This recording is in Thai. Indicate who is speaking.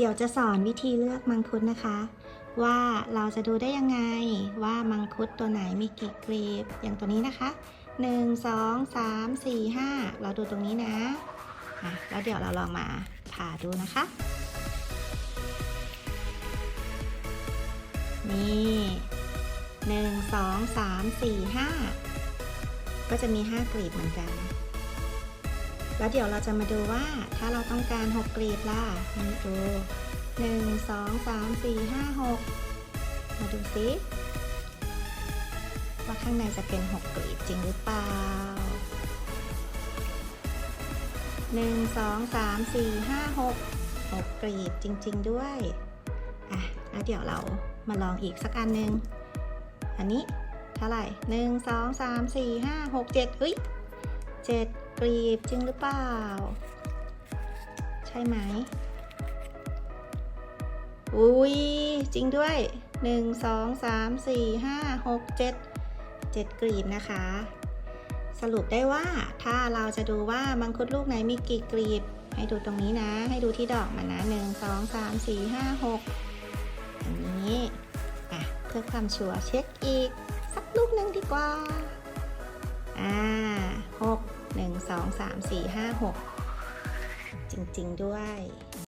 Speaker 1: เดี๋ยวจะสอนวิธีเลือกมังคุดนะคะ ว่าเราจะดูได้ยังไงว่ามังคุดตัวไหนมีกี่กลีบอย่างตัวนี้นะคะ 1 2 3 4 5 เราดูตรงนี้นะะแล้วเดี๋ยวเราลองมาผ่าดูนะคะ นี่หนึ่งสองสามสี่ห้าก็จะมีห้ากลีบเหมือนกัน แล้วเดี๋ยวเราจะมาดูว่าถ้าเราต้องการหกกลีบล่ะนี่ดูหนึ่งสองสามสี่ห้าหกมาดูซิว่าข้างในจะเป็นหกกลีบจริงหรือเปล่าหนึ่งสองสามสี่ห้าหกหกกลีบจริง ๆ ด้วย อะ แล้วเดี๋ยวเรามาลองอีกสักอันหนึ่งอันนี้เท่าไหร่หนึ่งสองสามสี่ห้าหกเจ็ดเฮ้ยเจ็ด กลีบจริงหรือเปล่า ใช่ไหมอุ้ยจริงด้วยหนึ่งสองสามสี่ห้าหกเจ็ดเจ็ดกลีบนะคะ สรุปได้ว่าถ้าเราจะดูว่ามังคุดลูกไหนมีกี่กลีบ ให้ดูตรงนี้นะ ให้ดูที่ดอกมันนะหนึ่งสองสามสี่ห้าหกอันนี้อะเพื่อความชัวร์เช็คอีก สักลูกหนึ่งดีกว่า อ่า หกหนึ่งสองสามสี่ห้าหกจริง ๆ ด้วย